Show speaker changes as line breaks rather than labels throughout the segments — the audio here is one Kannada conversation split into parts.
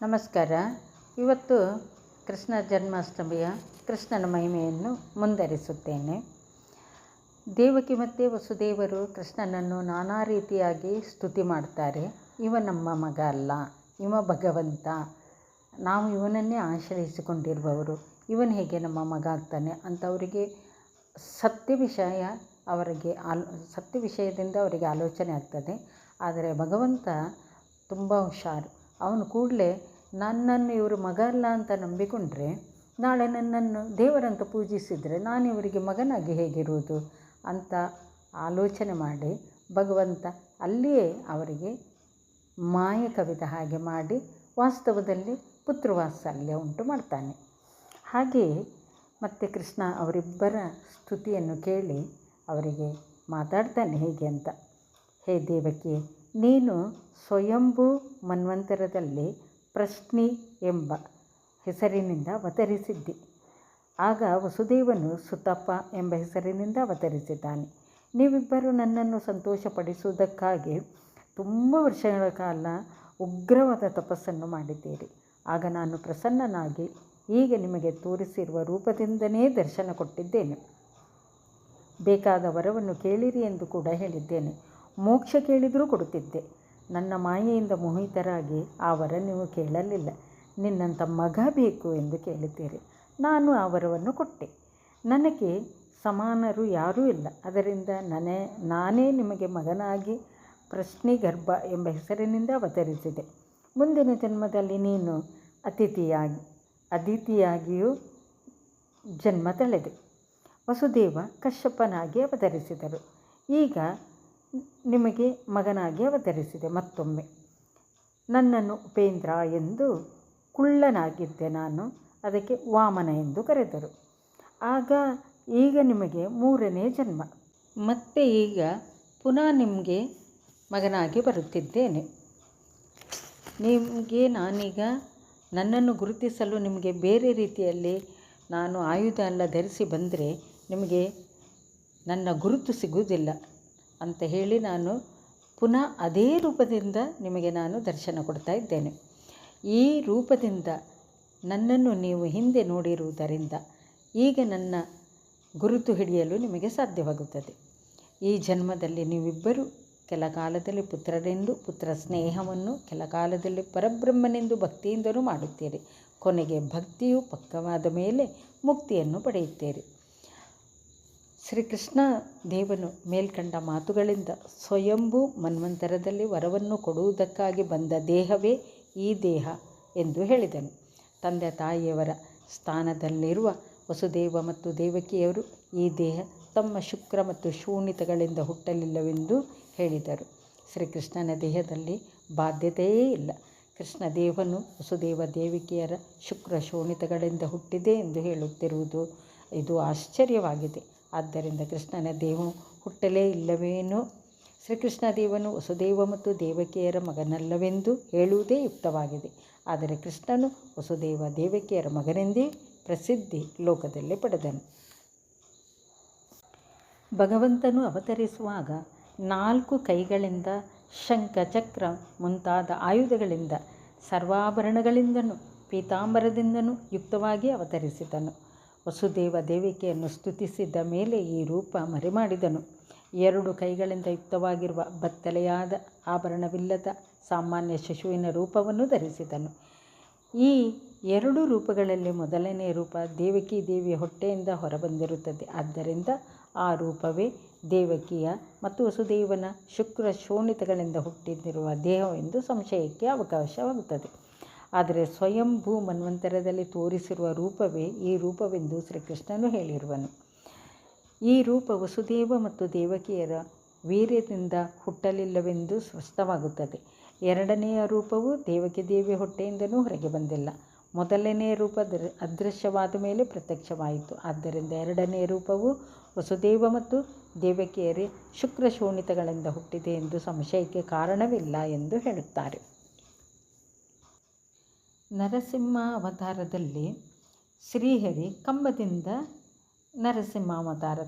ನಮಸ್ಕಾರ. ಇವತ್ತು ಕೃಷ್ಣ ಜನ್ಮಾಷ್ಟಮಿಯ ಕೃಷ್ಣನ ಮಹಿಮೆಯನ್ನು ಮುಂದುವರಿಸುತ್ತೇನೆ. ದೇವಕಿ ಮತ್ತು ವಸುದೇವರು ಕೃಷ್ಣನನ್ನು ನಾನಾ ರೀತಿಯಾಗಿ ಸ್ತುತಿ ಮಾಡ್ತಾರೆ. ಇವ ನಮ್ಮ ಮಗ ಅಲ್ಲ, ಇವ ಭಗವಂತ. ನಾವು ಇವನನ್ನೇ ಆಶ್ರಯಿಸಿಕೊಂಡಿರುವವರು. ಇವನು ಹೇಗೆ ನಮ್ಮ ಮಗ ಆಗ್ತಾನೆ ಅಂತ ಅವರಿಗೆ ಸತ್ಯ ವಿಷಯ ಅವರಿಗೆ ಆಲೋ, ಸತ್ಯ ವಿಷಯದಿಂದ ಅವರಿಗೆ ಆಲೋಚನೆ ಆಗ್ತದೆ. ಆದರೆ ಭಗವಂತ ತುಂಬ ಹುಷಾರು. ಅವನು ಕೂಡಲೇ, ನನ್ನನ್ನು ಇವರು ಮಗ ಅಲ್ಲ ಅಂತ ನಂಬಿಕೊಂಡ್ರೆ, ನಾಳೆ ನನ್ನನ್ನು ದೇವರಂತ ಪೂಜಿಸಿದರೆ ನಾನು ಇವರಿಗೆ ಮಗನಾಗಿ ಹೇಗಿರುವುದು? ಅಂತ ಆಲೋಚನೆ ಮಾಡಿ, ಭಗವಂತ ಅಲ್ಲಿಯೇ ಅವರಿಗೆ ಮಾಯ ಕವಿದ ಹಾಗೆ ಮಾಡಿ, ವಾಸ್ತವದಲ್ಲಿ ಪುತ್ರವಾತ್ಸಲ್ಯ ಉಂಟು ಮಾಡ್ತಾನೆ. ಹಾಗೆಯೇ ಮತ್ತೆ ಕೃಷ್ಣ ಅವರಿಬ್ಬರ ಸ್ತುತಿಯನ್ನು ಕೇಳಿ ಅವರಿಗೆ ಮಾತಾಡ್ತಾನೆ ಹೇಗೆ ಅಂತ. ಹೇ ದೇವಕಿ ನೀನು ಸ್ವಯಂಭು ಮನ್ವಂತರದಲ್ಲಿ ಪ್ರಶ್ನಿ ಎಂಬ ಹೆಸರಿನಿಂದ ಅವತರಿಸಿದ್ದಿ. ಆಗ ವಸುದೇವನು ಸುತಪ್ಪ ಎಂಬ ಹೆಸರಿನಿಂದ ಅವತರಿಸಿದ್ದಾನೆ. ನೀವಿಬ್ಬರು ನನ್ನನ್ನು ಸಂತೋಷಪಡಿಸುವುದಕ್ಕಾಗಿ ತುಂಬ ವರ್ಷಗಳ ಕಾಲ ಉಗ್ರವಾದ ತಪಸ್ಸನ್ನು ಮಾಡಿದ್ದೀರಿ. ಆಗ ನಾನು ಪ್ರಸನ್ನನಾಗಿ ಈಗ ನಿಮಗೆ ತೋರಿಸಿರುವ ರೂಪದಿಂದನೇ ದರ್ಶನ ಕೊಟ್ಟಿದ್ದೇನೆ. ಬೇಕಾದ ವರವನ್ನು ಕೇಳಿರಿ ಎಂದು ಕೂಡ ಹೇಳಿದ್ದೇನೆ. ಮೋಕ್ಷ ಕೇಳಿದರೂ ಕೊಡುತ್ತಿದ್ದೆ. ನನ್ನ ಮಾಯೆಯಿಂದ ಮೋಹಿತರಾಗಿ ಆ ವರ ನೀವು ಕೇಳಲಿಲ್ಲ. ನಿನ್ನಂಥ ಮಗ ಬೇಕು ಎಂದು ಕೇಳಿದ್ದೀರಿ. ನಾನು ಆ ವರವನ್ನು ಕೊಟ್ಟೆ. ನನಗೆ ಸಮಾನರು ಯಾರೂ ಇಲ್ಲ. ಅದರಿಂದ ನನೇ, ನಾನೇ ನಿಮಗೆ ಮಗನಾಗಿ ಪ್ರಶ್ನಿಗರ್ಭ ಎಂಬ ಹೆಸರಿನಿಂದ ಅವತರಿಸಿದೆ. ಮುಂದಿನ ಜನ್ಮದಲ್ಲಿ ನೀನು ಅತಿಥಿಯಾಗಿ ಅದಿತಿಯಾಗಿಯೂ ಜನ್ಮ ತಳೆದೆ. ವಸುದೇವ ಕಶ್ಯಪನಾಗಿ ಅವತರಿಸಿದರು. ಈಗ ನಿಮಗೆ ಮಗನಾಗಿ ಅವತರಿಸಿದೆ ಮತ್ತೊಮ್ಮೆ. ನನ್ನನ್ನು ಉಪೇಂದ್ರ ಎಂದು ಕುಳ್ಳನಾಗಿದ್ದೆ ನಾನು, ಅದಕ್ಕೆ ವಾಮನ ಎಂದು ಕರೆದರು. ಆಗ ಈಗ ನಿಮಗೆ ಮೂರನೇ ಜನ್ಮ. ಮತ್ತೆ ಈಗ ಪುನಃ ನಿಮಗೆ ಮಗನಾಗಿ ಬರುತ್ತಿದ್ದೇನೆ. ನಿಮಗೆ ನಾನೀಗ ನನ್ನನ್ನು ಗುರುತಿಸಲು ನಿಮಗೆ ಬೇರೆ ರೀತಿಯಲ್ಲಿ ನಾನು ಆಯುಧ ಎಲ್ಲ ಧರಿಸಿ ಬಂದರೆ ನಿಮಗೆ ನನ್ನ ಗುರುತು ಸಿಗುವುದಿಲ್ಲ. ಅಂತ ಹೇಳಿ ನಾನು ಪುನಃ ಅದೇ ರೂಪದಿಂದ ನಿಮಗೆ ನಾನು ದರ್ಶನ ಕೊಡ್ತಾ ಇದ್ದೇನೆ. ಈ ರೂಪದಿಂದ ನನ್ನನ್ನು ನೀವು ಹಿಂದೆ ನೋಡಿರುವುದರಿಂದ ಈಗ ನನ್ನ ಗುರುತು ಹಿಡಿಯಲು ನಿಮಗೆ ಸಾಧ್ಯವಾಗುತ್ತದೆ. ಈ ಜನ್ಮದಲ್ಲಿ ನೀವಿಬ್ಬರು, ಕೆಲ ಕಾಲದಲ್ಲಿ ಪುತ್ರರೆಂದು, ಪುತ್ರ ಸ್ನೇಹವನ್ನು, ಕೆಲ ಕಾಲದಲ್ಲಿ ಪರಬ್ರಹ್ಮನೆಂದು ಭಕ್ತಿಯಿಂದಲೂ ಮಾಡುತ್ತೀರಿ. ಕೊನೆಗೆ ಭಕ್ತಿಯು ಪಕ್ಕವಾದ ಮೇಲೆ ಮುಕ್ತಿಯನ್ನು ಪಡೆಯುತ್ತೀರಿ. ಶ್ರೀಕೃಷ್ಣ ದೇವನು ಮೇಲ್ಕಂಡ ಮಾತುಗಳಿಂದ ಸ್ವಯಂಭೂ ಮನ್ವಂತರದಲ್ಲಿ ವರವನ್ನು ಕೊಡುವುದಕ್ಕಾಗಿ ಬಂದ ದೇಹವೇ ಈ ದೇಹ ಎಂದು ಹೇಳಿದನು. ತಂದೆ ತಾಯಿಯವರ ಸ್ಥಾನದಲ್ಲಿರುವ ವಸುದೇವ ಮತ್ತು ದೇವಕಿಯವರು ಈ ದೇಹ ತಮ್ಮ ಶುಕ್ರ ಮತ್ತು ಶೂಣಿತಗಳಿಂದ ಹುಟ್ಟಲಿಲ್ಲವೆಂದು ಹೇಳಿದರು. ಶ್ರೀಕೃಷ್ಣನ ದೇಹದಲ್ಲಿ ಬಾಧ್ಯತೆಯೇ ಇಲ್ಲ. ಕೃಷ್ಣ ದೇವನು ವಸುದೇವ ದೇವಿಕೆಯರ ಶುಕ್ರ ಶೋಣಿತಗಳಿಂದ ಹುಟ್ಟಿದೆ ಎಂದು ಹೇಳುತ್ತಿರುವುದು ಇದು ಆಶ್ಚರ್ಯವಾಗಿದೆ. ಆದ್ದರಿಂದ ಕೃಷ್ಣನ ದೇವ ಹುಟ್ಟಲೇ ಇಲ್ಲವೇನೋ? ಶ್ರೀಕೃಷ್ಣ ದೇವನು ವಸುದೇವ ಮತ್ತು ದೇವಕಿಯರ ಮಗನಲ್ಲವೆಂದು ಹೇಳುವುದೇ ಯುಕ್ತವಾಗಿದೆ. ಆದರೆ ಕೃಷ್ಣನು ವಸುದೇವ, ದೇವಕಿಯರ ಮಗನೆಂದೇ ಪ್ರಸಿದ್ಧಿ ಲೋಕದಲ್ಲಿ ಪಡೆದನು. ಭಗವಂತನು ಅವತರಿಸುವಾಗ ನಾಲ್ಕು ಕೈಗಳಿಂದ ಶಂಖ ಚಕ್ರ ಮುಂತಾದ ಆಯುಧಗಳಿಂದ ಸರ್ವಾಭರಣಗಳಿಂದನೂ, ಪೀತಾಂಬರದಿಂದನೂ ಯುಕ್ತವಾಗಿ ಅವತರಿಸಿದನು. ವಸುದೇವ ದೇವಿಕೆಯನ್ನು ಸ್ತುತಿಸಿದ ಮೇಲೆ ಈ ರೂಪ ಮರೆಮಾಡಿದನು. ಎರಡು ಕೈಗಳಿಂದ ಯುಕ್ತವಾಗಿರುವ ಬತ್ತಲೆಯಾದ ಆಭರಣವಿಲ್ಲದ ಸಾಮಾನ್ಯ ಶಿಶುವಿನ ರೂಪವನ್ನು ಧರಿಸಿದನು. ಈ ಎರಡು ರೂಪಗಳಲ್ಲಿ ಮೊದಲನೇ ರೂಪ ದೇವಕಿ ದೇವಿಯ ಹೊಟ್ಟೆಯಿಂದ ಹೊರಬಂದಿರುತ್ತದೆ. ಆದ್ದರಿಂದ ಆ ರೂಪವೇ ದೇವಕಿಯ ಮತ್ತು ವಸುದೇವನ ಶುಕ್ರ ಶೋಣಿತಗಳಿಂದ ಹುಟ್ಟಿದಿರುವ ದೇಹವೆಂದು ಸಂಶಯಕ್ಕೆ ಅವಕಾಶವಾಗುತ್ತದೆ. ಆದರೆ ಸ್ವಯಂಭೂ ಮನ್ವಂತರದಲ್ಲಿ ತೋರಿಸಿರುವ ರೂಪವೇ ಈ ರೂಪವೆಂದು ಶ್ರೀಕೃಷ್ಣನು ಹೇಳಿರುವನು. ಈ ರೂಪ ವಸುದೇವ ಮತ್ತು ದೇವಕಿಯರ ವೀರ್ಯದಿಂದ ಹುಟ್ಟಲಿಲ್ಲವೆಂದು ಸ್ಪಷ್ಟವಾಗುತ್ತದೆ. ಎರಡನೆಯ ರೂಪವು ದೇವಕಿ ದೇವಿ ಹೊಟ್ಟೆಯಿಂದಲೂ ಹೊರಗೆ ಬಂದಿಲ್ಲ. ಮೊದಲನೆಯ ರೂಪ ಅದೃಶ್ಯವಾದ ಮೇಲೆ ಪ್ರತ್ಯಕ್ಷವಾಯಿತು. ಆದ್ದರಿಂದ ಎರಡನೆಯ ರೂಪವು ವಸುದೇವ ಮತ್ತು ದೇವಕಿಯರೇ ಶುಕ್ರ ಶೋಣಿತಗಳಿಂದ ಹುಟ್ಟಿದೆ ಎಂದು ಸಂಶಯಕ್ಕೆ ಕಾರಣವಿಲ್ಲ ಎಂದು ಹೇಳುತ್ತಾರೆ. ನರಸಿಂಹ ಅವತಾರದಲ್ಲಿ ಶ್ರೀಹರಿ ಕಂಬದಿಂದ ನರಸಿಂಹ ಅವತಾರ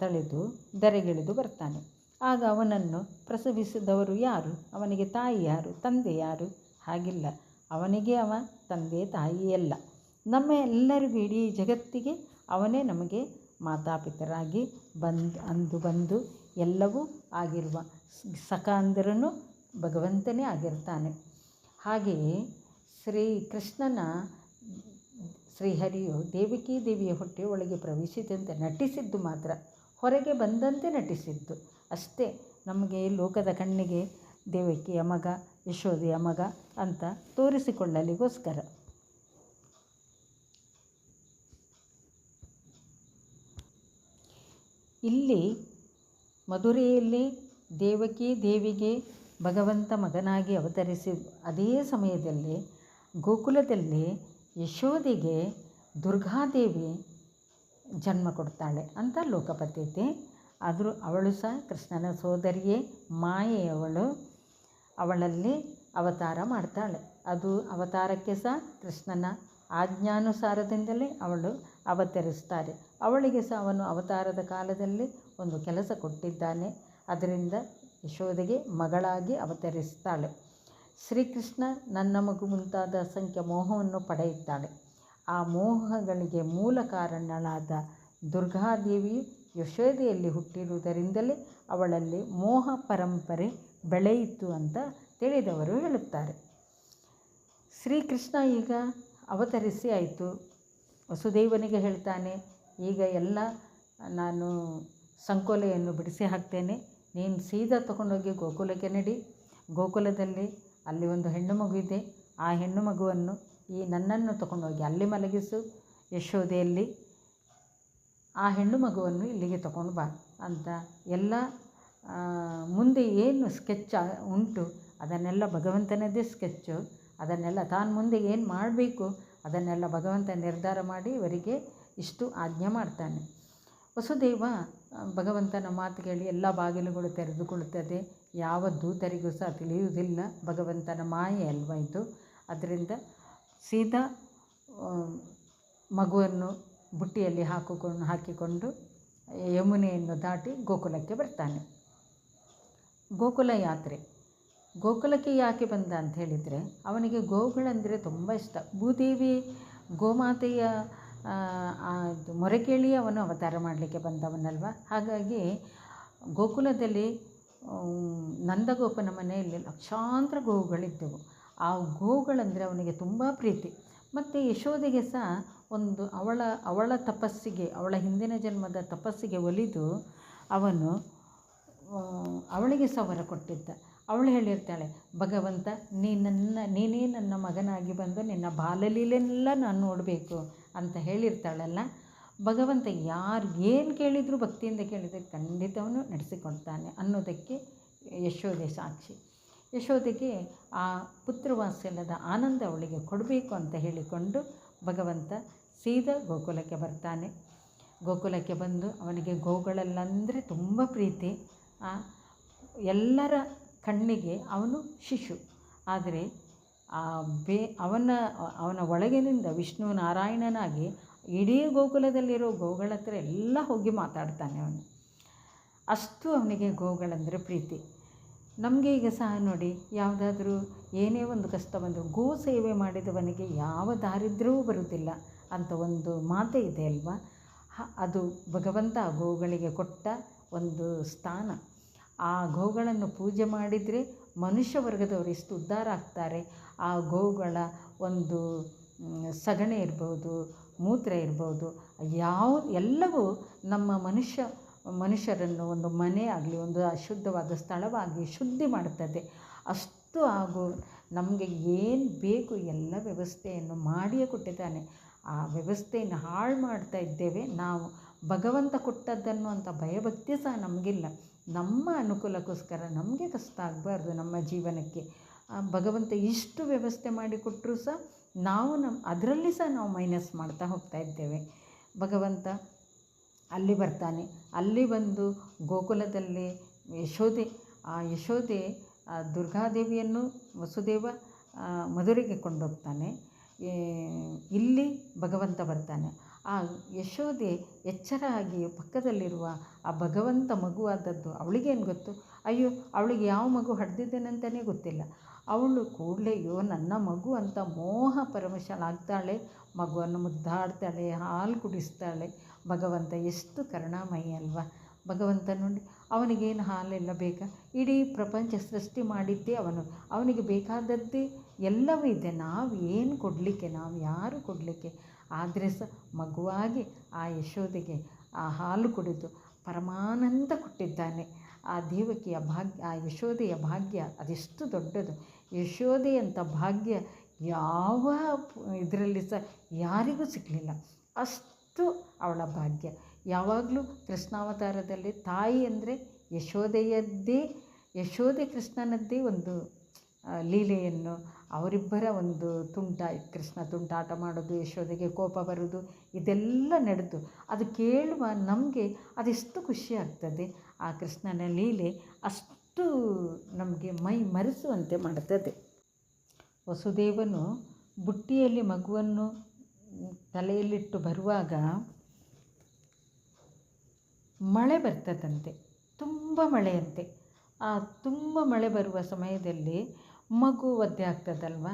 ತಳೆದು ಧರೆಗಿಳಿದು ಬರ್ತಾನೆ. ಆಗ ಅವನನ್ನು ಪ್ರಸವಿಸಿದವರು ಯಾರು? ಅವನಿಗೆ ತಾಯಿ ಯಾರು? ತಂದೆ ಯಾರು? ಹಾಗಿಲ್ಲ. ಅವನಿಗೆ ಅವ ತಂದೆ ತಾಯಿಯಲ್ಲ ನಮ್ಮ ಎಲ್ಲರಿಗೂ ಇಡೀ ಜಗತ್ತಿಗೆ ಅವನೇ ನಮಗೆ ಮಾತಾಪಿತರಾಗಿ ಬಂದು ಅಂದು ಬಂದು ಎಲ್ಲವೂ ಆಗಿರುವ ಸಖ ಭಗವಂತನೇ ಆಗಿರ್ತಾನೆ. ಹಾಗೆಯೇ ಶ್ರೀ ಕೃಷ್ಣನ ಶ್ರೀಹರಿಯು ದೇವಿಕಿ ದೇವಿಯ ಹೊಟ್ಟೆ ಒಳಗೆ ಪ್ರವೇಶಿದಂತೆ ನಟಿಸಿದ್ದು ಮಾತ್ರ. ಹೊರಗೆ ಬಂದಂತೆ ನಟಿಸಿದ್ದು. ಅಷ್ಟೇ, ನಮಗೆ ಲೋಕದ ಕಣ್ಣಿಗೆ ದೇವಕಿಯ ಮಗ ಯಶೋದೆಯ ಮಗ ಅಂತ ತೋರಿಸಿಕೊಳ್ಳಲಿಗೋಸ್ಕರ. ಇಲ್ಲಿ ಮಧುರೆಯಲ್ಲಿ ದೇವಕಿ ದೇವಿಗೆ ಭಗವಂತ ಮಗನಾಗಿ ಅವತರಿಸಿ, ಅದೇ ಸಮಯದಲ್ಲಿ ಗೋಕುಲದಲ್ಲಿ ಯಶೋದೆಗೆ ದುರ್ಗಾದೇವಿ ಜನ್ಮ ಕೊಡ್ತಾಳೆ ಅಂತ ಲೋಕಪದ್ಧತಿ ಆದರೂ ಅವಳು ಸಹ ಕೃಷ್ಣನ ಸೋದರಿಯೇ ಮಾಯೆಯವಳು ಅವಳಲ್ಲಿ ಅವತಾರ ಮಾಡ್ತಾಳೆ. ಅದು ಅವತಾರಕ್ಕೆ ಸಹ ಕೃಷ್ಣನ ಆಜ್ಞಾನುಸಾರದಿಂದಲೇ ಅವಳು ಅವತರಿಸ್ತಾರೆ. ಅವಳಿಗೆ ಸಹ ಅವನು ಅವತಾರದ ಕಾಲದಲ್ಲಿ ಒಂದು ಕೆಲಸ ಕೊಟ್ಟಿದ್ದಾನೆ. ಅದರಿಂದ ಯಶೋದೆಗೆ ಮಗಳಾಗಿ ಅವತರಿಸ್ತಾಳೆ. ಶ್ರೀಕೃಷ್ಣ ನನ್ನ ಮಗು ಮುಂತಾದ ಅಸಂಖ್ಯ ಮೋಹವನ್ನು ಪಡೆಯುತ್ತಾಳೆ. ಆ ಮೋಹಗಳಿಗೆ ಮೂಲ ಕಾರಣಳಾದ ದುರ್ಗಾದೇವಿಯು ಯಶೋದೆಯಲ್ಲಿ ಹುಟ್ಟಿರುವುದರಿಂದಲೇ ಅವಳಲ್ಲಿ ಮೋಹ ಪರಂಪರೆ ಬೆಳೆಯಿತು ಅಂತ ತಿಳಿದವರು ಹೇಳುತ್ತಾರೆ. ಶ್ರೀಕೃಷ್ಣ ಈಗ ಅವತರಿಸಿ ಆಯಿತು. ವಸುದೇವನಿಗೆ ಹೇಳ್ತಾನೆ, ಈಗ ಎಲ್ಲ ನಾನು ಸಂಕೋಲೆಯನ್ನು ಬಿಡಿಸಿ ಹಾಕ್ತೇನೆ. ನೀನು ಸೀದಾ ತಗೊಂಡೋಗಿ ಗೋಕುಲಕ್ಕೆ ನಡಿ. ಗೋಕುಲದಲ್ಲಿ ಅಲ್ಲಿ ಒಂದು ಹೆಣ್ಣು ಮಗು ಇದೆ. ಆ ಹೆಣ್ಣು ಮಗುವನ್ನು ಈ ನನ್ನನ್ನು ತಗೊಂಡೋಗಿ ಅಲ್ಲಿ ಮಲಗಿಸು. ಯಶೋದೆಯಲ್ಲಿ ಆ ಹೆಣ್ಣು ಮಗುವನ್ನು ಇಲ್ಲಿಗೆ ತಗೊಂಡು ಬಾ ಅಂತ ಎಲ್ಲ ಮುಂದೆ ಏನು ಸ್ಕೆಚ್ ಉಂಟು, ಅದನ್ನೆಲ್ಲ ಭಗವಂತನದ್ದೇ ಸ್ಕೆಚ್ಚು. ಅದನ್ನೆಲ್ಲ ತಾನು ಮುಂದೆ ಏನು ಮಾಡಬೇಕು, ಅದನ್ನೆಲ್ಲ ಭಗವಂತ ನಿರ್ಧಾರ ಮಾಡಿ ಇವರಿಗೆ ಇಷ್ಟು ಆಜ್ಞೆ ಮಾಡ್ತಾನೆ. ವಸುದೇವ ಭಗವಂತನ ಮಾತು ಕೇಳಿ ಎಲ್ಲ ಬಾಗಿಲುಗಳು ತೆರೆದುಕೊಳ್ಳುತ್ತದೆ. ಯಾವ ದೂತರಿಗೂ ಸಹ ತಿಳಿಯುವುದಿಲ್ಲ. ಭಗವಂತನ ಮಾಯೆ ಅಲ್ವಾ ಇದು? ಅದರಿಂದ ಸೀದಾ ಮಗುವನ್ನು ಬುಟ್ಟಿಯಲ್ಲಿ ಹಾಕಿಕೊಂಡು ಹಾಕಿಕೊಂಡು ಯಮುನೆಯನ್ನು ದಾಟಿ ಗೋಕುಲಕ್ಕೆ ಬರ್ತಾನೆ. ಗೋಕುಲ ಯಾತ್ರೆ. ಗೋಕುಲಕ್ಕೆ ಯಾಕೆ ಬಂದ ಅಂತ ಹೇಳಿದರೆ, ಅವನಿಗೆ ಗೋಗಳಂದರೆ ತುಂಬ ಇಷ್ಟ. ಭೂದೇವಿ ಗೋಮಾತೆಯ ಮೊರೆ ಕೇಳಿ ಅವನು ಅವತಾರ ಮಾಡಲಿಕ್ಕೆ ಬಂದವನಲ್ವ? ಹಾಗಾಗಿ ಗೋಕುಲದಲ್ಲಿ ನಂದಗೋಪನ ಮನೆಯಲ್ಲಿ ಲಕ್ಷಾಂತರ ಗೋವುಗಳಿದ್ದವು. ಆ ಗೋವುಗಳಂದರೆ ಅವನಿಗೆ ತುಂಬ ಪ್ರೀತಿ. ಮತ್ತು ಯಶೋದೆಗೆ ಸಹ ಒಂದು ಅವಳ ಅವಳ ತಪಸ್ಸಿಗೆ, ಅವಳ ಹಿಂದಿನ ಜನ್ಮದ ತಪಸ್ಸಿಗೆ ಒಲಿದು ಅವನು ಅವಳಿಗೆ ಸಹ ವರ ಕೊಟ್ಟಿದ್ದ. ಅವಳು ಹೇಳಿರ್ತಾಳೆ, ಭಗವಂತ, ನೀ ನನ್ನ, ನೀನೇ ನನ್ನ ಮಗನಾಗಿ ಬಂದು ನಿನ್ನ ಬಾಲಲೀಲೆಲ್ಲ ನಾನು ನೋಡಬೇಕು ಅಂತ ಹೇಳಿರ್ತಾಳಲ್ಲ. ಭಗವಂತ ಯಾರು ಏನು ಕೇಳಿದರೂ ಭಕ್ತಿಯಿಂದ ಕೇಳಿದರೆ ಖಂಡಿತವನು ನಡೆಸಿಕೊಡ್ತಾನೆ ಅನ್ನೋದಕ್ಕೆ ಯಶೋದೆ ಸಾಕ್ಷಿ. ಯಶೋದೆಗೆ ಆ ಪುತ್ರವಾತ್ಸಲ್ಯದ ಆನಂದ ಅವಳಿಗೆ ಕೊಡಬೇಕು ಅಂತ ಹೇಳಿಕೊಂಡು ಭಗವಂತ ಸೀದಾ ಗೋಕುಲಕ್ಕೆ ಬರ್ತಾನೆ. ಗೋಕುಲಕ್ಕೆ ಬಂದು ಅವನಿಗೆ ಗೋಗಳಲ್ಲಂದರೆ ತುಂಬ ಪ್ರೀತಿ. ಎಲ್ಲರ ಕಣ್ಣಿಗೆ ಅವನು ಶಿಶು. ಆದರೆ ಆ ಬೇ ಅವನ ಅವನ ಒಳಗಿನಿಂದ ವಿಷ್ಣು ನಾರಾಯಣನಾಗಿ ಇಡೀ ಗೋಕುಲದಲ್ಲಿರೋ ಗೋಗಳ ಹತ್ರ ಎಲ್ಲ ಹೋಗಿ ಮಾತಾಡ್ತಾನೆ ಅವನು. ಅಷ್ಟು ಅವನಿಗೆ ಗೋಗಳಂದರೆ ಪ್ರೀತಿ. ನಮಗೆ ಈಗ ಸಹ ನೋಡಿ, ಯಾವುದಾದ್ರೂ ಏನೇ ಒಂದು ಕಷ್ಟ ಬಂದರೂ, ಗೋ ಸೇವೆ ಮಾಡಿದವನಿಗೆ ಯಾವ ದಾರಿದ್ರ್ಯವೂ ಬರುವುದಿಲ್ಲ ಅಂತ ಒಂದು ಮಾತೇ ಇದೆ ಅಲ್ವಾ? ಅದು ಭಗವಂತ ಗೋಗಳಿಗೆ ಕೊಟ್ಟ ಒಂದು ಸ್ಥಾನ. ಆ ಗೋಗಳನ್ನು ಪೂಜೆ ಮಾಡಿದರೆ ಮನುಷ್ಯ ವರ್ಗದವರು ಎಷ್ಟು ಉದ್ಧಾರ ಆಗ್ತಾರೆ. ಆ ಗೋಗಳ ಒಂದು ಸಗಣಿ ಇರ್ಬೋದು ಮೂತ್ರ ಇರ್ಬೋದು, ಯಾವ, ಎಲ್ಲವೂ ನಮ್ಮ ಮನುಷ್ಯ, ಮನುಷ್ಯರನ್ನು ಒಂದು ಮನೆ ಆಗಲಿ, ಒಂದು ಅಶುದ್ಧವಾದ ಸ್ಥಳವಾಗಿ ಶುದ್ಧಿ ಮಾಡುತ್ತದೆ. ಅಷ್ಟು ಹಾಗೂ ನಮಗೆ ಏನು ಬೇಕು ಎಲ್ಲ ವ್ಯವಸ್ಥೆಯನ್ನು ಮಾಡಿಯೇ ಕೊಟ್ಟಿದ್ದಾನೆ. ಆ ವ್ಯವಸ್ಥೆಯನ್ನು ಹಾಳು ಮಾಡ್ತಾ ಇದ್ದೇವೆ. ನಾವು ಭಗವಂತ ಕೊಟ್ಟದ್ದನ್ನು ಅಂತ ಭಯಭಕ್ತಿ ಸಹ ನಮಗಿಲ್ಲ. ನಮ್ಮ ಅನುಕೂಲಕ್ಕೋಸ್ಕರ ನಮಗೆ ಕಷ್ಟ ಆಗಬಾರ್ದು ನಮ್ಮ ಜೀವನಕ್ಕೆ. ಭಗವಂತ ಇಷ್ಟು ವ್ಯವಸ್ಥೆ ಮಾಡಿಕೊಟ್ಟರೂ ಸಹ ನಾವು ನಮ್ಮ ಅದರಲ್ಲಿ ಸಹ ನಾವು ಮೈನಸ್ ಮಾಡ್ತಾ ಹೋಗ್ತಾ ಇದ್ದೇವೆ. ಭಗವಂತ ಅಲ್ಲಿ ಬರ್ತಾನೆ. ಅಲ್ಲಿ ಬಂದು ಗೋಕುಲದಲ್ಲಿ ಯಶೋದೆ ಆ ಯಶೋದೆ ದುರ್ಗಾದೇವಿಯನ್ನು ವಸುದೇವ ಮಧುರೆಗೆ ಕೊಂಡೋಗ್ತಾನೆ. ಇಲ್ಲಿ ಭಗವಂತ ಬರ್ತಾನೆ. ಆ ಯಶೋದೆ ಎಚ್ಚರ ಆಗಿ ಪಕ್ಕದಲ್ಲಿರುವ ಆ ಭಗವಂತ ಮಗುವಾದದ್ದು ಅವಳಿಗೇನು ಗೊತ್ತು? ಅಯ್ಯೋ, ಅವಳಿಗೆ ಯಾವ ಮಗು ಹಡ್ದಿದ್ದೇನೆ ಅಂತಲೇ ಗೊತ್ತಿಲ್ಲ. ಅವಳು ಕೂಡಲೇ, ಅಯ್ಯೋ, ನನ್ನ ಮಗು ಅಂತ ಮೋಹ ಪರವಶಳಾಗ್ತಾಳೆ, ಮಗುವನ್ನು ಮುದ್ದಾಡ್ತಾಳೆ, ಹಾಲು ಕುಡಿಸ್ತಾಳೆ, ಭಗವಂತ ಎಷ್ಟು ಕರುಣಾಮಯಿ ಅಲ್ವಾ? ಭಗವಂತ ನೋಡಿ, ಅವನಿಗೇನು ಹಾಲೆಲ್ಲ ಬೇಕಾ? ಇಡೀ ಪ್ರಪಂಚ ಸೃಷ್ಟಿ ಮಾಡಿದ್ದೇ ಅವನು. ಅವನಿಗೆ ಬೇಕಾದದ್ದೇ ಎಲ್ಲವೂ ಇದೆ. ನಾವು ಏನು ಕೊಡಲಿಕ್ಕೆ? ನಾವು ಯಾರು ಕೊಡಲಿಕ್ಕೆ? ಆದರೆ ಸಹ ಮಗುವಾಗಿ ಆ ಯಶೋದೆಗೆ ಆ ಹಾಲು ಕುಡಿದು ಪರಮಾನಂದ ಕೊಟ್ಟಿದ್ದಾನೆ. ಆ ದೇವಕಿಯ ಭಾಗ್ಯ, ಆ ಯಶೋದೆಯ ಭಾಗ್ಯ ಅದೆಷ್ಟು ದೊಡ್ಡದು. ಯಶೋದೆಯಂಥ ಭಾಗ್ಯ ಯಾವ ಇದರಲ್ಲಿ ಸಹ ಯಾರಿಗೂ ಸಿಗಲಿಲ್ಲ. ಅಷ್ಟು ಅವಳ ಭಾಗ್ಯ. ಯಾವಾಗಲೂ ಕೃಷ್ಣಾವತಾರದಲ್ಲಿ ತಾಯಿ ಅಂದರೆ ಯಶೋದೆಯದ್ದೇ ಯಶೋದೆ ಕೃಷ್ಣನದ್ದೇ ಒಂದು ಲೀಲೆಯನ್ನು. ಅವರಿಬ್ಬರ ಒಂದು ತುಂಟ ಕೃಷ್ಣ ತುಂಟಾಟ ಮಾಡೋದು ಯಶೋದೆಗೆ ಕೋಪ ಬರೋದು ಇದೆಲ್ಲ ನಡೆದು ಅದು ಕೇಳುವ ನಮಗೆ ಅದೆಷ್ಟು ಖುಷಿ ಆಗ್ತದೆ. ಆ ಕೃಷ್ಣನ ಲೀಲೆ ಅಷ್ಟು ನಮಗೆ ಮೈ ಮರೆಸುವಂತೆ ಮಾಡುತ್ತದೆ ವಸುದೇವನು ಬುಟ್ಟಿಯಲ್ಲಿ ಮಗುವನ್ನು ತಲೆಯಲ್ಲಿಟ್ಟು ಬರುವಾಗ ಮಳೆ ಬರ್ತದಂತೆ, ತುಂಬ ಮಳೆಯಂತೆ. ಆ ತುಂಬ ಮಳೆ ಬರುವ ಸಮಯದಲ್ಲಿ ಮಗು ಒದ್ದೆ ಆಗ್ತದಲ್ವ?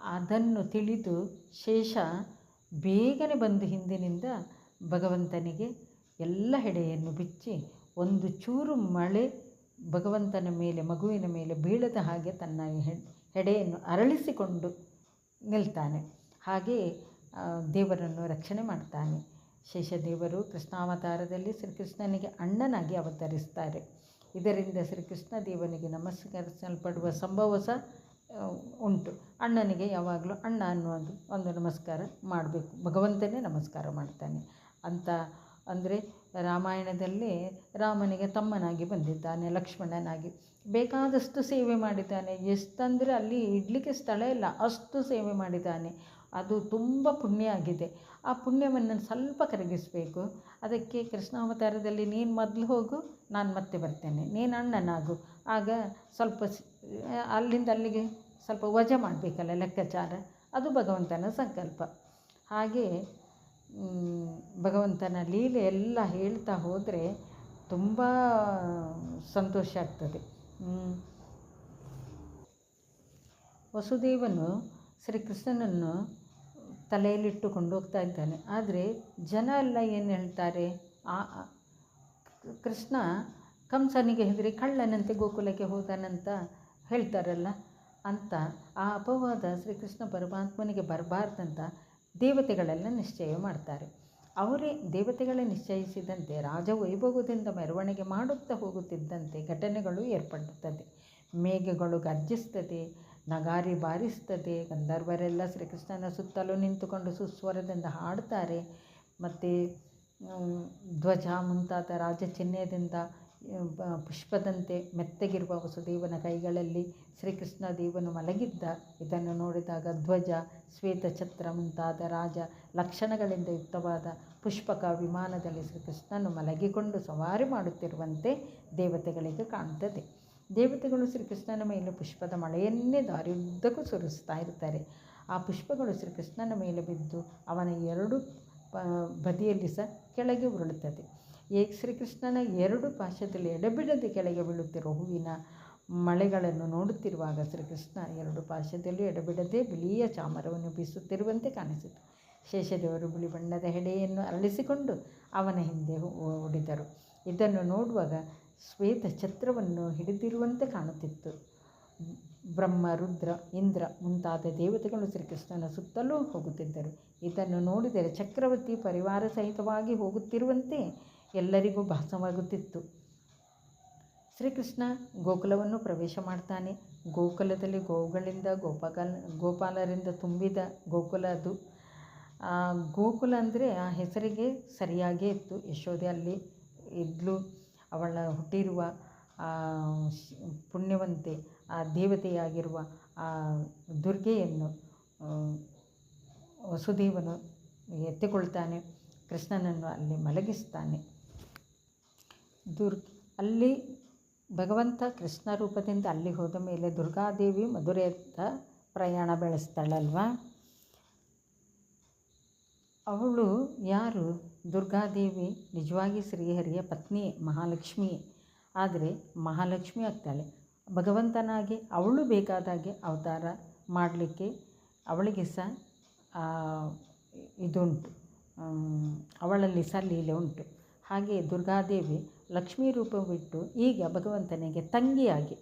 ಅದನ್ನು ತಿಳಿದು ಶೇಷ ಬೇಗನೆ ಬಂದು ಹಿಂದಿನಿಂದ ಭಗವಂತನಿಗೆ ಎಲ್ಲ ಹೆಡೆಯನ್ನು ಬಿಚ್ಚಿ ಒಂದು ಚೂರು ಮಳೆ ಭಗವಂತನ ಮೇಲೆ, ಮಗುವಿನ ಮೇಲೆ ಬೀಳದ ಹಾಗೆ ತನ್ನ ಹೆಡೆಯನ್ನು ಅರಳಿಸಿಕೊಂಡು ನಿಲ್ತಾನೆ. ಹಾಗೆಯೇ ದೇವರನ್ನು ರಕ್ಷಣೆ ಮಾಡ್ತಾನೆ. ಶೇಷದೇವರು ಕೃಷ್ಣಾವತಾರದಲ್ಲಿ ಶ್ರೀಕೃಷ್ಣನಿಗೆ ಅಣ್ಣನಾಗಿ ಅವತರಿಸ್ತಾರೆ. ಇದರಿಂದ ಶ್ರೀಕೃಷ್ಣ ದೇವನಿಗೆ ನಮಸ್ಕರಿಸಲ್ಪಡುವ ಸಂಭವ ಸಹ ಉಂಟು. ಅಣ್ಣನಿಗೆ ಯಾವಾಗಲೂ ಅಣ್ಣ ಅನ್ನುವುದು ಒಂದು ನಮಸ್ಕಾರ ಮಾಡಬೇಕು. ಭಗವಂತನೇ ನಮಸ್ಕಾರ ಮಾಡ್ತಾನೆ. ಅಂತ ಅಂದರೆ ರಾಮಾಯಣದಲ್ಲಿ ರಾಮನಿಗೆ ತಮ್ಮನಾಗಿ ಬಂದಿದ್ದಾನೆ ಲಕ್ಷ್ಮಣನಾಗಿ. ಬೇಕಾದಷ್ಟು ಸೇವೆ ಮಾಡಿದ್ದಾನೆ. ಎಷ್ಟಂದರೆ ಅಲ್ಲಿ ಇಡಲಿಕ್ಕೆ ಸ್ಥಳ ಇಲ್ಲ ಅಷ್ಟು ಸೇವೆ ಮಾಡಿದ್ದಾನೆ. ಅದು ತುಂಬ ಪುಣ್ಯ ಆಗಿದೆ. ಆ ಪುಣ್ಯವನ್ನು ಸ್ವಲ್ಪ ಕರಗಿಸಬೇಕು. ಅದಕ್ಕೆ ಕೃಷ್ಣಾವತಾರದಲ್ಲಿ ನೀನು ಮೊದಲು ಹೋಗು ನಾನು ಮತ್ತೆ ಬರ್ತೇನೆ. ನೀನು ಅಣ್ಣನಾಗು. ಆಗ ಸ್ವಲ್ಪ ಅಲ್ಲಿಂದ ಅಲ್ಲಿಗೆ ಸ್ವಲ್ಪ ವಜಾ ಮಾಡಬೇಕಲ್ಲ ಲೆಕ್ಕಾಚಾರ. ಅದು ಭಗವಂತನ ಸಂಕಲ್ಪ. ಹಾಗೆ ಮ್, ಭಗವಂತನ ಲೀಲೆ ಎಲ್ಲ ಹೇಳ್ತಾ ಹೋದರೆ ತುಂಬ ಸಂತೋಷ ಆಗ್ತದೆ. ವಸುದೇವನು ಶ್ರೀಕೃಷ್ಣನನ್ನು ತಲೆಯಲ್ಲಿಟ್ಟುಕೊಂಡು ಹೋಗ್ತಾ ಇದ್ದಾನೆ. ಆದರೆ ಜನ ಎಲ್ಲ ಏನು ಹೇಳ್ತಾರೆ? ಆ- ಕೃಷ್ಣ ಕಂಸನಿಗೆ ಹೆದರಿ ಕಳ್ಳನಂತೆ ಗೋಕುಲಕ್ಕೆ ಹೋದನಂತ ಹೇಳ್ತಾರಲ್ಲ ಅಂತ. ಆ ಅಪವಾದ ಶ್ರೀಕೃಷ್ಣ ಪರಮಾತ್ಮನಿಗೆ ಬರಬಾರ್ದಂತ ದೇವತೆಗಳೆಲ್ಲ ನಿಶ್ಚಯ ಮಾಡ್ತಾರೆ. ಅವರೇ ದೇವತೆಗಳೇ ನಿಶ್ಚಯಿಸಿದಂತೆ ರಾಜವೈಭವದಿಂದ ಮೆರವಣಿಗೆ ಮಾಡುತ್ತಾ ಹೋಗುತ್ತಿದ್ದಂತೆ ಘಟನೆಗಳು ಏರ್ಪಡುತ್ತದೆ ಮೇಘಗಳು ಗರ್ಜಿಸ್ತದೆ ನಗಾರಿ ಬಾರಿಸ್ತದೆ, ಗಂಧರ್ವರೆಲ್ಲ ಶ್ರೀಕೃಷ್ಣನ ಸುತ್ತಲೂ ನಿಂತುಕೊಂಡು ಸುಸ್ವರದಿಂದ ಹಾಡ್ತಾರೆ ಮತ್ತು ಧ್ವಜ ಮುಂತಾದ ರಾಜ ಚಿಹ್ನೆಯಿಂದ ಬ- ಪುಷ್ಪದಂತೆ ಮೆತ್ತಗಿರುವ ವಸುದೇವನ ಕೈಗಳಲ್ಲಿ ಶ್ರೀಕೃಷ್ಣ ದೇವನು ಮಲಗಿದ್ದ. ಇದನ್ನು ನೋಡಿದಾಗ ಧ್ವಜ ಶ್ವೇತಛತ್ರ ಮುಂತಾದ ರಾಜ ಲಕ್ಷಣಗಳಿಂದ ಯುಕ್ತವಾದ ಪುಷ್ಪಕ ವಿಮಾನದಲ್ಲಿ ಶ್ರೀಕೃಷ್ಣನು ಮಲಗಿಕೊಂಡು ಸವಾರಿ ಮಾಡುತ್ತಿರುವಂತೆ ದೇವತೆಗಳಿಗೆ ಕಾಣುತ್ತದೆ. ದೇವತೆಗಳು ಶ್ರೀಕೃಷ್ಣನ ಮೇಲೆ ಪುಷ್ಪದ ಮಳೆಯನ್ನೇ ದಾರಿಯುದ್ದಕ್ಕೂ ಸುರಿಸ್ತಾ ಇರ್ತಾರೆ ಆ ಪುಷ್ಪಗಳು ಶ್ರೀಕೃಷ್ಣನ ಮೇಲೆ ಬಿದ್ದು ಅವನ ಎರಡು ಬದಿಯಲ್ಲಿ ಸಹ ಕೆಳಗೆ ಉರುಳುತ್ತದೆ. ಏಕ ಶ್ರೀಕೃಷ್ಣನ ಎರಡು ಪಾಶದಲ್ಲಿ ಎಡೆಬಿಡದೆ ಕೆಳಗೆ ಬೀಳುತ್ತಿರುವ ಹೂವಿನ ಮಳೆಗಳನ್ನು ನೋಡುತ್ತಿರುವಾಗ ಶ್ರೀಕೃಷ್ಣ ಎರಡು ಪಾಶದಲ್ಲಿ ಎಡೆಬಿಡದೆ ಬಿಳಿಯ ಚಾಮರವನ್ನು ಬೀಸುತ್ತಿರುವಂತೆ ಕಾಣಿಸಿತು. ಶೇಷದೇವರು ಬಿಳಿ ಬಣ್ಣದ ಹೆಡೆಯನ್ನು ಅರಳಿಸಿಕೊಂಡು ಅವನ ಹಿಂದೆ ಓಡಿದರು. ಇದನ್ನು ನೋಡುವಾಗ ಶ್ವೇತ ಛತ್ರವನ್ನು ಹಿಡಿದಿರುವಂತೆ ಕಾಣುತ್ತಿತ್ತು. ಬ್ರಹ್ಮ, ರುದ್ರ, ಇಂದ್ರ ಮುಂತಾದ ದೇವತೆಗಳು ಶ್ರೀಕೃಷ್ಣನ ಸುತ್ತಲೂ ಹೋಗುತ್ತಿದ್ದರು. ಇದನ್ನು ನೋಡಿದರೆ ಚಕ್ರವರ್ತಿ ಪರಿವಾರ ಸಹಿತವಾಗಿ ಹೋಗುತ್ತಿರುವಂತೆ ಎಲ್ಲರಿಗೂ ಭಾಸವಾಗುತ್ತಿತ್ತು. ಶ್ರೀಕೃಷ್ಣ ಗೋಕುಲವನ್ನು ಪ್ರವೇಶ ಮಾಡ್ತಾನೆ. ಗೋಕುಲದಲ್ಲಿ ಗೋಗಳಿಂದ ಗೋಪಾಲ ಗೋಪಾಲರಿಂದ ತುಂಬಿದ ಗೋಕುಲ ಅದು. ಗೋಕುಲ ಅಂದರೆ ಆ ಹೆಸರಿಗೆ ಸರಿಯಾಗೇ ಇತ್ತು. ಯಶೋದೆ ಅಲ್ಲಿ ಇದ್ಲು, ಅವಳ ಹುಟ್ಟಿರುವ ಪುಣ್ಯವಂತೆ, ಆ ದೇವತೆಯಾಗಿರುವ ಆ ದುರ್ಗೆಯನ್ನು ವಸುದೇವನು ಎತ್ತಿಕೊಳ್ತಾನೆ. ಕೃಷ್ಣನನ್ನು ಅಲ್ಲಿ ಮಲಗಿಸ್ತಾನೆ. ದುರ್ ಅಲ್ಲಿ ಭಗವಂತ ಕೃಷ್ಣ ರೂಪದಿಂದ ಅಲ್ಲಿ ಹೋದ ಮೇಲೆ ದುರ್ಗಾದೇವಿ ಮಧುರೆಯತ್ತ ಪ್ರಯಾಣ ಬೆಳೆಸ್ತಾಳಲ್ವ? ಅವಳು ಯಾರು? ದುರ್ಗಾದೇವಿ ನಿಜವಾಗಿ ಶ್ರೀಹರಿಯ ಪತ್ನಿ ಮಹಾಲಕ್ಷ್ಮಿ. ಆದರೆ ಮಹಾಲಕ್ಷ್ಮಿ ಆಗ್ತಾಳೆ. ಭಗವಂತನಾಗಿ ಅವಳು ಬೇಕಾದಾಗೆ ಅವತಾರ ಮಾಡಲಿಕ್ಕೆ ಅವಳಿಗೆ ಸಹ ಇದುಂಟು. ಅವಳಲ್ಲಿ ಸಹ ಲೀಲೆ ಉಂಟು. ಹಾಗೆ ದುರ್ಗಾದೇವಿ ಲಕ್ಷ್ಮೀ ರೂಪ ಬಿಟ್ಟು ಈಗ ಭಗವಂತನಿಗೆ ತಂಗಿಯಾಗಿ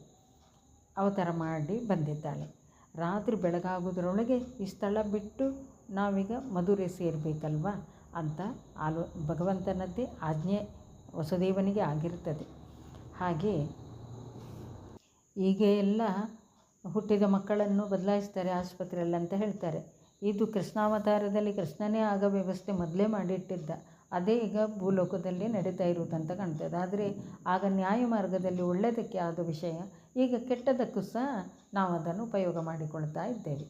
ಅವತಾರ ಮಾಡಿ ಬಂದಿದ್ದಾಳೆ. ರಾತ್ರಿ ಬೆಳಗಾಗೋದ್ರೊಳಗೆ ಈ ಸ್ಥಳ ಬಿಟ್ಟು ನಾವೀಗ ಮಧುರೆ ಸೇರಬೇಕಲ್ವ ಅಂತ ಆಲೋ, ಭಗವಂತನದ್ದೇ ಆಜ್ಞೆ ವಸುದೇವನಿಗೆ ಆಗಿರ್ತದೆ ಹಾಗೆ ಈಗ ಎಲ್ಲ ಹುಟ್ಟಿದ ಮಕ್ಕಳನ್ನು ಬದಲಾಯಿಸ್ತಾರೆ, ಆಸ್ಪತ್ರೆಯಲ್ಲಿ ಅಂತ ಹೇಳ್ತಾರೆ. ಇದು ಕೃಷ್ಣಾವತಾರದಲ್ಲಿ ಕೃಷ್ಣನೇ ಆಗ ವ್ಯವಸ್ಥೆ ಮೊದಲೇ ಮಾಡಿಟ್ಟಿದ್ದ. ಅದೇ ಈಗ ಭೂಲೋಕದಲ್ಲಿ ನಡೀತಾ ಇರುವುದಂತ ಕಾಣ್ತದೆ. ಆದರೆ ಆಗ ನ್ಯಾಯ ಮಾರ್ಗದಲ್ಲಿ ಒಳ್ಳೆಯದಕ್ಕೆ ಆದ ವಿಷಯ, ಈಗ ಕೆಟ್ಟದಕ್ಕೂ ಸಹ ನಾವು ಅದನ್ನು ಉಪಯೋಗ ಮಾಡಿಕೊಳ್ತಾ ಇದ್ದೇವೆ.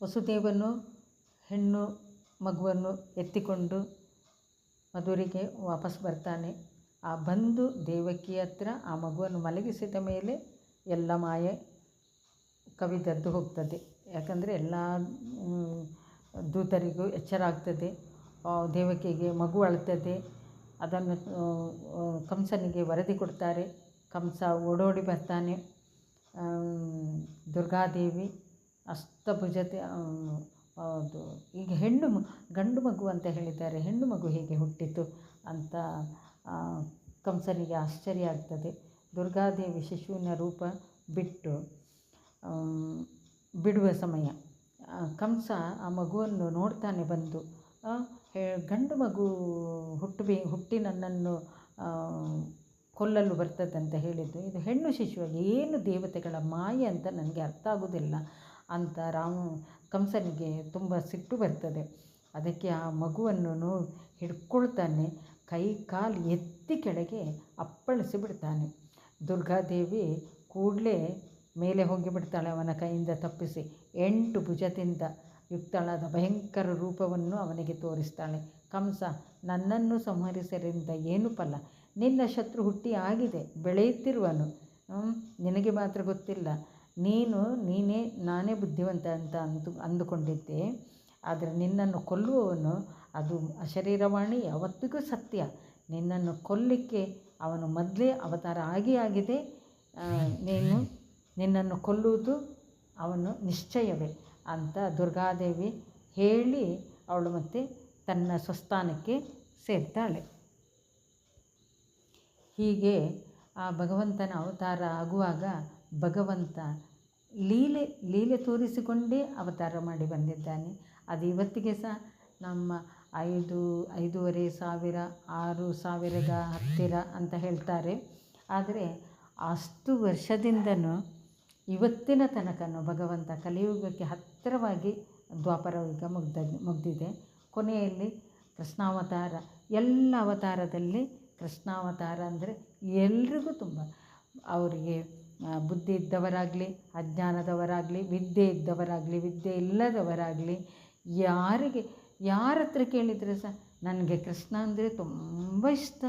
ವಸುದೇವನು ಹೆಣ್ಣು ಮಗುವನ್ನು ಎತ್ತಿಕೊಂಡು ಮಧುರಿಗೆ ವಾಪಸ್ ಬರ್ತಾನೆ. ಆ ಬಂದು ದೇವಕಿ ಹತ್ರ ಆ ಮಗುವನ್ನು ಮಲಗಿಸಿದ ಮೇಲೆ ಎಲ್ಲ ಮಾಯೆ ಕವಿದದ್ದು ಹೋಗ್ತದೆ. ಯಾಕಂದರೆ ಎಲ್ಲ ದೂತರಿಗೂ ಎಚ್ಚರ ಆಗ್ತದೆ. ದೇವಕಿಗೆ ಮಗು ಅಳ್ತದೆ, ಅದನ್ನು ಕಂಸನಿಗೆ ವರದಿ ಕೊಡ್ತಾರೆ. ಕಂಸ ಓಡೋಡಿ ಬರ್ತಾನೆ. ದುರ್ಗಾದೇವಿ ಅಸ್ತಭುಜತೆ ಅದು, ಈಗ ಹೆಣ್ಣು ಗಂಡು ಮಗು ಅಂತ ಹೇಳಿದ್ದಾರೆ. ಹೆಣ್ಣು ಮಗು ಹೇಗೆ ಹುಟ್ಟಿತು ಅಂತ ಕಂಸನಿಗೆ ಆಶ್ಚರ್ಯ ಆಗ್ತದೆ. ದುರ್ಗಾದೇವಿ ಶಿಶುವಿನ ರೂಪ ಬಿಟ್ಟು ಬಿಡುವ ಸಮಯ. ಕಂಸ ಆ ಮಗುವನ್ನು ನೋಡ್ತಾನೆ ಬಂದು ಗಂಡು ಮಗು ಹುಟ್ಟಬೇ ಹುಟ್ಟಿ ನನ್ನನ್ನು ಕೊಲ್ಲಲು ಬರ್ತದಂತ ಹೇಳಿದ್ದು. ಇದು ಹೆಣ್ಣು ಶಿಶುವಾಗಿ ಏನು ದೇವತೆಗಳ ಮಾಯೆ ಅಂತ ನನಗೆ ಅರ್ಥ ಆಗೋದಿಲ್ಲ ಅಂತ ರಾಮ, ಕಂಸನಿಗೆ ತುಂಬ ಸಿಟ್ಟು ಬರ್ತದೆ. ಅದಕ್ಕೆ ಆ ಮಗುವನ್ನು ಹಿಡ್ಕೊಳ್ತಾನೆ, ಕೈ, ಕಾಲು ಎತ್ತಿ ಕೆಳಗೆ ಅಪ್ಪಳಿಸಿ ಬಿಡ್ತಾನೆ ದುರ್ಗಾದೇವಿ ಕೂಡಲೇ ಮೇಲೆ ಹೋಗಿಬಿಡ್ತಾಳೆ ಅವನ ಕೈಯಿಂದ ತಪ್ಪಿಸಿ. ಎಂಟು ಭುಜದಿಂದ ಯುಕ್ತಳಾದ ಭಯಂಕರ ರೂಪವನ್ನು ಅವನಿಗೆ ತೋರಿಸ್ತಾಳೆ. ಕಂಸ, ನನ್ನನ್ನು ಸಂಹರಿಸರಿಂದ ಏನು ಫಲ? ನಿನ್ನ ಶತ್ರು ಹುಟ್ಟಿ ಆಗಿದೆ, ಬೆಳೆಯುತ್ತಿರುವನು. ನಿನಗೆ ಮಾತ್ರ ಗೊತ್ತಿಲ್ಲ. ನೀನು, ನೀನೇ, ನಾನೇ ಬುದ್ಧಿವಂತ ಅಂತ ಅಂದು, ಅಂದುಕೊಂಡಿದ್ದೆ. ಆದರೆ ನಿನ್ನನ್ನು ಕೊಲ್ಲುವವನು ಅದು ಅಶರೀರವಾಣಿ, ಯಾವತ್ತಿಗೂ ಸತ್ಯ. ನಿನ್ನನ್ನು ಕೊಲ್ಲಿಕ್ಕೆ ಅವನು ಮೊದಲೇ ಅವತಾರ ಆಗಿ ಆಗಿದೆ. ನೀನು ನಿನ್ನನ್ನು ಕೊಲ್ಲುವುದು ಅವನು ನಿಶ್ಚಯವೇ. ಅಂತ ದುರ್ಗಾದೇವಿ ಹೇಳಿ ಅವಳು ಮತ್ತೆ ತನ್ನ ಸ್ವಸ್ಥಾನಕ್ಕೆ ಸೇರ್ತಾಳೆ. ಹೀಗೆ ಆ ಭಗವಂತನ ಅವತಾರ ಆಗುವಾಗ ಭಗವಂತ ಲೀಲೆ ಲೀಲೆ ತೋರಿಸಿಕೊಂಡೇ ಅವತಾರ ಮಾಡಿ ಬಂದಿದ್ದಾನೆ. ಅದು ಇವತ್ತಿಗೆ ಸಹ ನಮ್ಮ ಐದು, ಐದೂವರೆ ಸಾವಿರ, ಆರು ಸಾವಿರದ ಹತ್ತಿರ ಅಂತ ಹೇಳ್ತಾರೆ. ಆದರೆ ಅಷ್ಟು ವರ್ಷದಿಂದನೂ ಇವತ್ತಿನ ತನಕನೂ ಭಗವಂತ ಕಲಿಯುಗಕ್ಕೆ ಹತ್ತಿರವಾಗಿ ದ್ವಾಪರ ಯುಗ ಮುಗ್ದ, ಮುಗಿದಿದೆ. ಕೊನೆಯಲ್ಲಿ ಕೃಷ್ಣಾವತಾರ. ಎಲ್ಲ ಅವತಾರದಲ್ಲಿ ಕೃಷ್ಣಾವತಾರ ಅಂದರೆ ಎಲ್ರಿಗೂ ತುಂಬ. ಅವರಿಗೆ ಬುದ್ಧಿ ಇದ್ದವರಾಗಲಿ, ಅಜ್ಞಾನದವರಾಗಲಿ, ವಿದ್ಯೆ ಇದ್ದವರಾಗಲಿ, ವಿದ್ಯೆ ಇಲ್ಲದವರಾಗಲಿ, ಯಾರಿಗೆ, ಯಾರ ಹತ್ರ ಕೇಳಿದರೆ ಸಹ ನನಗೆ ಕೃಷ್ಣ ಅಂದರೆ ತುಂಬ ಇಷ್ಟ.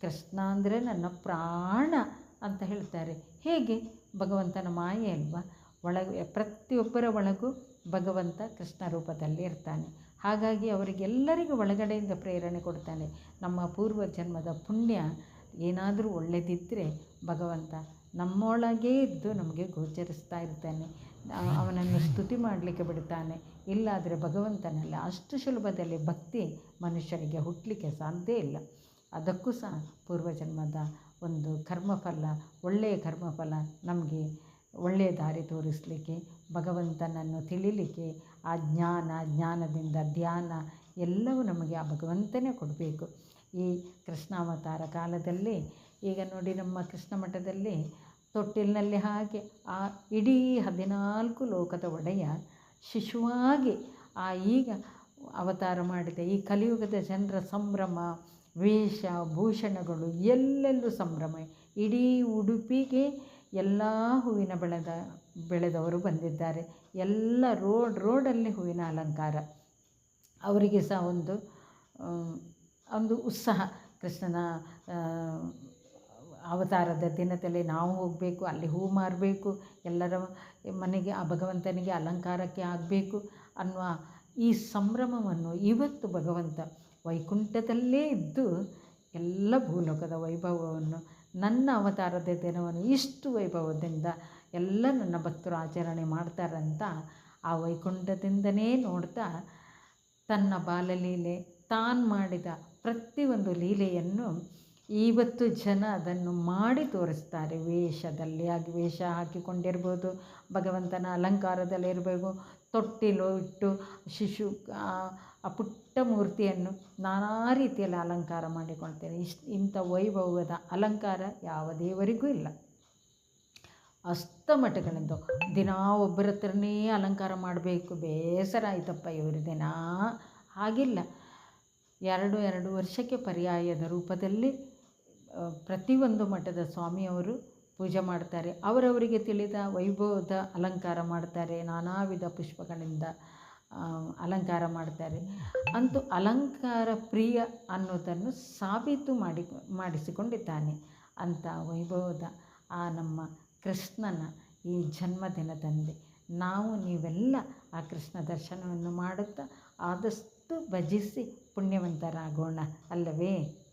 ಕೃಷ್ಣ ಅಂದರೆ ನನ್ನ ಪ್ರಾಣ ಅಂತ ಹೇಳ್ತಾರೆ. ಹೇಗೆ? ಭಗವಂತನ ಮಾಯೆ ಅಲ್ವಾ? ಒಳಗೆ, ಪ್ರತಿಯೊಬ್ಬರ ಒಳಗೂ ಭಗವಂತ ಕೃಷ್ಣ ರೂಪದಲ್ಲಿ ಇರ್ತಾನೆ. ಹಾಗಾಗಿ ಅವರಿಗೆಲ್ಲರಿಗೂ ಒಳಗಡೆಯಿಂದ ಪ್ರೇರಣೆ ಕೊಡ್ತಾನೆ. ನಮ್ಮ ಪೂರ್ವ ಜನ್ಮದ ಪುಣ್ಯ ಏನಾದರೂ ಒಳ್ಳೆಯದಿದ್ದರೆ ಭಗವಂತ ನಮ್ಮೊಳಗೇ ಇದ್ದು ನಮಗೆ ಗೋಚರಿಸ್ತಾ ಇರ್ತಾನೆ. ಅವನನ್ನು ಸ್ತುತಿ ಮಾಡಲಿಕ್ಕೆ ಬಿಡ್ತಾನೆ. ಇಲ್ಲಾದರೆ ಭಗವಂತನಲ್ಲ, ಅಷ್ಟು ಸುಲಭದಲ್ಲಿ ಭಕ್ತಿ ಮನುಷ್ಯರಿಗೆ ಹುಟ್ಟಲಿಕ್ಕೆ ಸಾಧ್ಯ ಇಲ್ಲ. ಅದಕ್ಕೂ ಸಹ ಪೂರ್ವಜನ್ಮದ ಒಂದು ಕರ್ಮಫಲ, ಒಳ್ಳೆಯ ಕರ್ಮಫಲ ನಮಗೆ ಒಳ್ಳೆಯ ದಾರಿ ತೋರಿಸಲಿಕ್ಕೆ, ಭಗವಂತನನ್ನು ತಿಳಿಲಿಕ್ಕೆ, ಆ ಜ್ಞಾನ, ಜ್ಞಾನದಿಂದ ಧ್ಯಾನ ಎಲ್ಲವೂ ನಮಗೆ ಆ ಭಗವಂತನೇ ಕೊಡಬೇಕು. ಈ ಕೃಷ್ಣಾವತಾರ ಕಾಲದಲ್ಲಿ, ಈಗ ನೋಡಿ ನಮ್ಮ ಕೃಷ್ಣ ಮಠದಲ್ಲಿ, ತೊಟ್ಟಿಲಿನಲ್ಲಿ ಹಾಗೆ, ಆ ಇಡೀ ಹದಿನಾಲ್ಕು ಲೋಕದ ಒಡೆಯ ಶಿಶುವಾಗಿ, ಆ ಈಗ ಅವತಾರ ಮಾಡಿದೆ ಈ ಕಲಿಯುಗದ ಜನರ ಸಂಭ್ರಮ, ವೇಷ, ಭೂಷಣಗಳು ಎಲ್ಲೆಲ್ಲೂ ಸಂಭ್ರಮ. ಇಡೀ ಉಡುಪಿಗೆ ಎಲ್ಲ ಹೂವಿನ ಬೆಳೆದ, ಬೆಳೆದವರು ಬಂದಿದ್ದಾರೆ. ಎಲ್ಲ ರೋಡ್, ರೋಡಲ್ಲಿ ಹೂವಿನ ಅಲಂಕಾರ. ಅವರಿಗೆ ಸಹ ಒಂದು ಒಂದು ಉತ್ಸಾಹ. ಕೃಷ್ಣನ ಅವತಾರದ ದಿನದಲ್ಲಿ ನಾವು ಹೋಗಬೇಕು, ಅಲ್ಲಿ ಹೂ ಮಾರಬೇಕು, ಎಲ್ಲರ ಮನೆಗೆ, ಆ ಭಗವಂತನಿಗೆ ಅಲಂಕಾರಕ್ಕೆ ಆಗಬೇಕು ಅನ್ನುವ ಈ ಸಂಭ್ರಮವನ್ನು ಇವತ್ತು ಭಗವಂತ ವೈಕುಂಠದಲ್ಲೇ ಇದ್ದು ಎಲ್ಲ ಭೂಲೋಕದ ವೈಭವವನ್ನು ನನ್ನ ಅವತಾರದ ದಿನವನ್ನು ಇಷ್ಟು ವೈಭವದಿಂದ ಎಲ್ಲ ನನ್ನ ಭಕ್ತರು ಆಚರಣೆ ಮಾಡ್ತಾರಂತ ಆ ವೈಕುಂಠದಿಂದನೇ ನೋಡ್ತಾ ತನ್ನ ಬಾಲಲೀಲೆ ತಾನು ಮಾಡಿದ ಪ್ರತಿಯೊಂದು ಲೀಲೆಯನ್ನು ಇವತ್ತು ಜನ ಅದನ್ನು ಮಾಡಿ ತೋರಿಸ್ತಾರೆ. ವೇಷದಲ್ಲಿ ಆಗಿ ವೇಷ ಹಾಕಿಕೊಂಡಿರ್ಬೋದು, ಭಗವಂತನ ಅಲಂಕಾರದಲ್ಲಿರಬೇಕು ತೊಟ್ಟಿಲು ಇಟ್ಟು ಶಿಶು ಆ ಪುಟ್ಟ ಮೂರ್ತಿಯನ್ನು ನಾನಾ ರೀತಿಯಲ್ಲಿ ಅಲಂಕಾರ ಮಾಡಿಕೊಳ್ತೇನೆ. ಇಷ್ಟು ಇಂಥ ವೈಭವದ ಅಲಂಕಾರ ಯಾವ ದೇವರಿಗೂ ಇಲ್ಲ. ಅಷ್ಟಮಠಗಳಿಂದ ದಿನಾ ಒಬ್ಬರ ಹತ್ರನೇ ಅಲಂಕಾರ ಮಾಡಬೇಕು. ಬೇಸರ ಆಯ್ತಪ್ಪ ಇವರು ದಿನಾ. ಹಾಗಿಲ್ಲ. ಎರಡು ಎರಡು ವರ್ಷಕ್ಕೆ ಪರ್ಯಾಯದ ರೂಪದಲ್ಲಿ ಪ್ರತಿಯೊಂದು ಮಠದ ಸ್ವಾಮಿಯವರು ಪೂಜೆ ಮಾಡ್ತಾರೆ. ಅವರವರಿಗೆ ತಿಳಿದ ವೈಭವದ ಅಲಂಕಾರ ಮಾಡ್ತಾರೆ. ನಾನಾ ವಿಧ ಪುಷ್ಪಗಳಿಂದ ಅಲಂಕಾರ ಮಾಡ್ತಾರೆ. ಅಂತೂ ಅಲಂಕಾರ ಪ್ರಿಯ ಅನ್ನೋದನ್ನು ಸಾಬೀತು ಮಾಡಿ, ಮಾಡಿಸಿಕೊಂಡಿದ್ದಾನೆ ಅಂತ ವೈಭವದ ಆ ನಮ್ಮ ಕೃಷ್ಣನ ಈ ಜನ್ಮದಿನದಂದೇ ನಾವು ನೀವೆಲ್ಲ ಆ ಕೃಷ್ಣ ದರ್ಶನವನ್ನು ಮಾಡುತ್ತಾ ಆದಷ್ಟು ಭಜಿಸಿ ಪುಣ್ಯವಂತರಾಗೋಣ ಅಲ್ಲವೇ?